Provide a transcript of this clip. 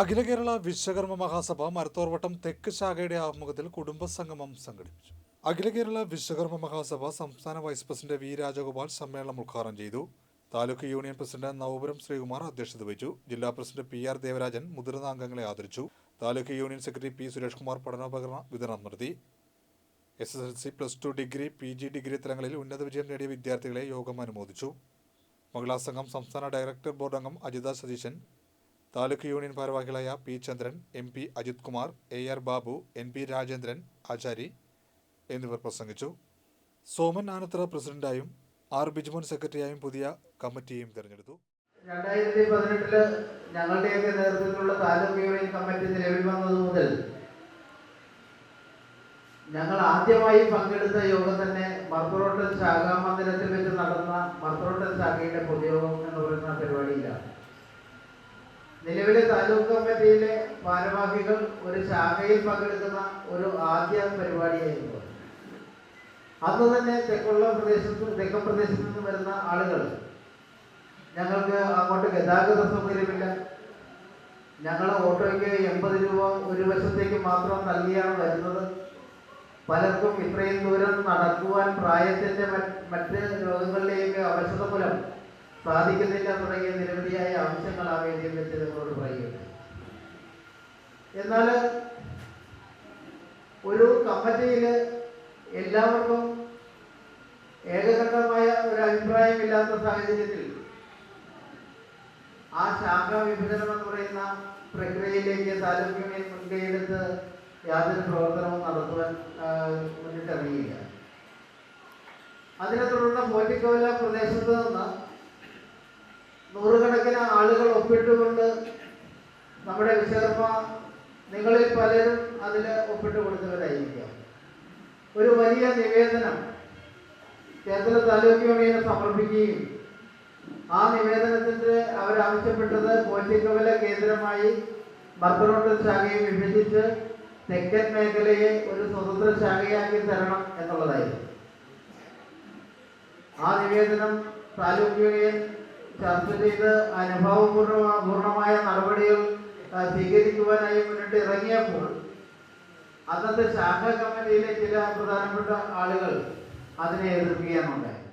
അഖില കേരള വിശ്വകർമ്മ മഹാസഭ മരത്തോർവട്ടം തെക്ക് ശാഖയുടെ ആഭിമുഖ്യത്തിൽ കുടുംബസംഗമം സംഘടിപ്പിച്ചു. അഖില കേരള വിശ്വകർമ്മ മഹാസഭ സംസ്ഥാന വൈസ് പ്രസിഡന്റ് വി രാജഗോപാൽ സമ്മേളനം ഉദ്ഘാടനം ചെയ്തു. താലൂക്ക് യൂണിയൻ പ്രസിഡന്റ് നവപുരം ശ്രീകുമാർ അധ്യക്ഷത വഹിച്ചു. ജില്ലാ പ്രസിഡന്റ് പി ആർ ദേവരാജൻ മുതിർന്ന അംഗങ്ങളെ ആദരിച്ചു. Taluk union secretary P Suresh Kumar പഠനോപകരണ വിതരണം നടത്തി. S S L C plus two degree P G degree തലങ്ങളിൽ ഉന്നത വിജയം നേടിയ വിദ്യാർത്ഥികളെ യോഗം അനുമോദിച്ചു. മഹിളാ സംഘം സംസ്ഥാന ഡയറക്ടർ ബോർഡ് അംഗം അജിത സതീശൻ താലൂക്ക് യൂണിയൻ ഭാരവാഹികളായ P Chandran M P Ajith Kumar A R Babu N P Rajendran Achari എന്നിവർ പ്രസംഗിച്ചു. സോമൻ ആനത്ര പ്രസിഡന്റായും ആർ ബിജ്മോൻ സെക്രട്ടറിയായും പുതിയ കമ്മിറ്റിയും തിരഞ്ഞെടുത്തു. രണ്ടായിരത്തി പതിനെട്ടിൽ ഞങ്ങളുടെയൊക്കെ നേതൃത്വത്തിലുള്ള താലൂക്ക് യൂണിയൻ കമ്മിറ്റി നിലവിൽ വന്നത് മുതൽ ഞങ്ങൾ ആദ്യമായി പങ്കെടുത്ത യോഗം തന്നെ മർപ്പുറോട്ടൽ ശാഖാ മന്ദിരത്തിൽ വെച്ച് നടന്ന മർപ്പുറോട്ടൽ ശാഖയുടെ പൊതുയോഗം എന്ന് പറയുന്ന പരിപാടിയിലാണ്. നിലവിലെ താലൂക്ക് കമ്മിറ്റിയിലെ ഭാരവാഹികൾ ഒരു ശാഖയിൽ പങ്കെടുക്കുന്ന ഒരു ആദ്യ പരിപാടിയായിരുന്നു. അന്ന് തന്നെ തെക്കുള്ള പ്രദേശത്ത് തെക്കൻ പ്രദേശത്ത് നിന്ന് വരുന്ന ആളുകൾ ഞങ്ങൾക്ക് അങ്ങോട്ട് ഗതാഗത സൗകര്യമില്ല. ഞങ്ങൾ ഓട്ടോയ്ക്ക് എൺപത് രൂപ ഒരു വശത്തേക്ക് മാത്രം നൽകിയാണ് വരുന്നത്. പലർക്കും ഇത്രയും ദൂരം നടക്കുവാൻ പ്രായത്തിന്റെ മറ്റ് രോഗങ്ങളിലേക്ക് അവശത സാധിക്കുന്നില്ല തുടങ്ങിയ നിരവധിയായ ആവശ്യങ്ങൾ ആ വേദിയിൽ വെച്ച് നിങ്ങളോട് എന്നാൽ ഒരു കമ്മിറ്റിയിൽ എല്ലാവർക്കും ഏകകണ്ഠമായ ഒരു അഭിപ്രായമില്ലാത്ത സാഹചര്യത്തിൽ ആ ശാഖ വിഭജനം എന്ന് പറയുന്ന പ്രക്രിയയിലേക്ക് താലൂക്ക് യൂണിയൻ മുൻകൈയെടുത്ത് യാതൊരു പ്രവർത്തനവും നടത്തുവാൻ മുന്നിട്ടിറങ്ങിയില്ല. അതിനെ തുടർന്ന് പോറ്റിക്കോല പ്രദേശത്ത് നിന്ന് നൂറുകണക്കിന് ആളുകൾ ഒപ്പിട്ടുകൊണ്ട് നമ്മുടെ വിശ്വകർമ്മ നിങ്ങളിൽ പലരും അതിൽ ഒപ്പിട്ട് കൊടുത്തവരായിരിക്കാം ഒരു വലിയ നിവേദനം കേന്ദ്ര താലൂക്ക് യൂണിയനെ സമർപ്പിക്കുകയും ആ നിവേദനത്തിന്റെ അവരാവശ്യപ്പെട്ടത് പോറ്റിക്കവല കേന്ദ്രമായി മർത്തറോട്ടൽ ശാഖയെ വിഭജിച്ച് തെക്കൻ മേഖലയെ ഒരു സ്വതന്ത്ര ശാഖയാക്കി തരണം എന്നുള്ളതായിരുന്നു. ആ നിവേദനം താലൂക്ക് യൂണിയൻ ചർച്ച ചെയ്ത് അനുഭവപൂർണ പൂർണമായ നടപടികൾ സ്വീകരിക്കുവാനായി മുന്നിട്ട് ഇറങ്ങിയപ്പോൾ അന്നത്തെ ശാഖ കമ്മിറ്റിയിലെ ചില പ്രധാനപ്പെട്ട ആളുകൾ അതിനെ എതിർക്കുകയാണുണ്ടായത്